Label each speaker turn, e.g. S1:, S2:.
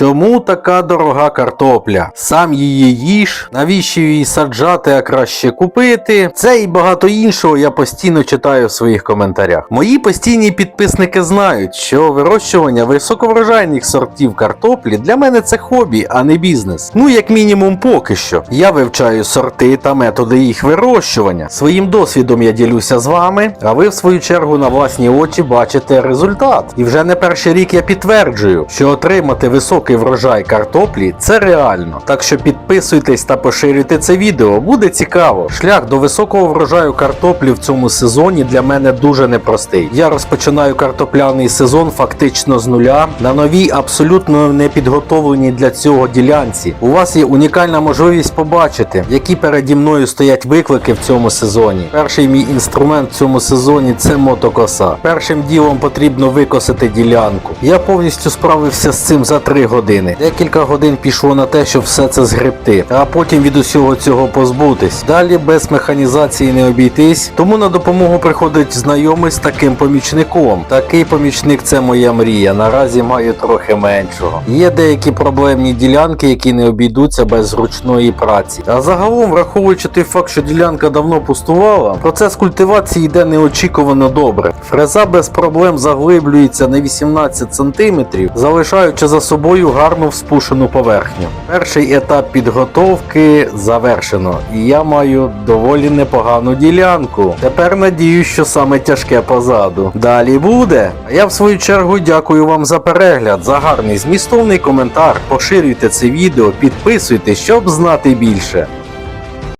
S1: Чому така дорога картопля? Сам її їж, навіщо її саджати, а краще купити? Це і багато іншого я постійно читаю в своїх коментарях. Мої постійні підписники знають, що вирощування високоврожайних сортів картоплі для мене це хобі, а не бізнес. Ну, як мінімум, поки що. Я вивчаю сорти та методи їх вирощування. Своїм досвідом я ділюся з вами, а ви в свою чергу на власні очі бачите результат. І вже не перший рік я підтверджую, що отримати високий врожай картоплі це реально. Так що підписуйтесь та поширюйте це відео, буде цікаво. Шлях до високого врожаю картоплі в цьому сезоні для мене дуже непростий. Я розпочинаю картопляний сезон фактично з нуля на новій, абсолютно не підготовленій для цього ділянці. У вас є унікальна можливість побачити, які переді мною стоять виклики в цьому сезоні. Перший мій інструмент в цьому сезоні це мотокоса. Першим ділом потрібно викосити ділянку. Я повністю справився з цим за 3 години. Декілька годин пішло на те, щоб все це згребти, а потім від усього цього позбутись. Далі без механізації не обійтись, тому на допомогу приходить знайомий з таким помічником. Такий помічник це моя мрія. Наразі маю трохи меншого. Є деякі проблемні ділянки, які не обійдуться без зручної праці. А загалом, враховуючи той факт, що ділянка давно пустувала, процес культивації йде неочікувано добре. Фреза без проблем заглиблюється на 18 см, залишаючи за собою гарну вспушену поверхню. Перший етап підготовки завершено, і я маю доволі непогану ділянку. Тепер надію, що саме тяжке позаду. Далі буде. А я в свою чергу дякую вам за перегляд, за гарний змістовний коментар. Поширюйте це відео, підписуйтесь, щоб знати більше.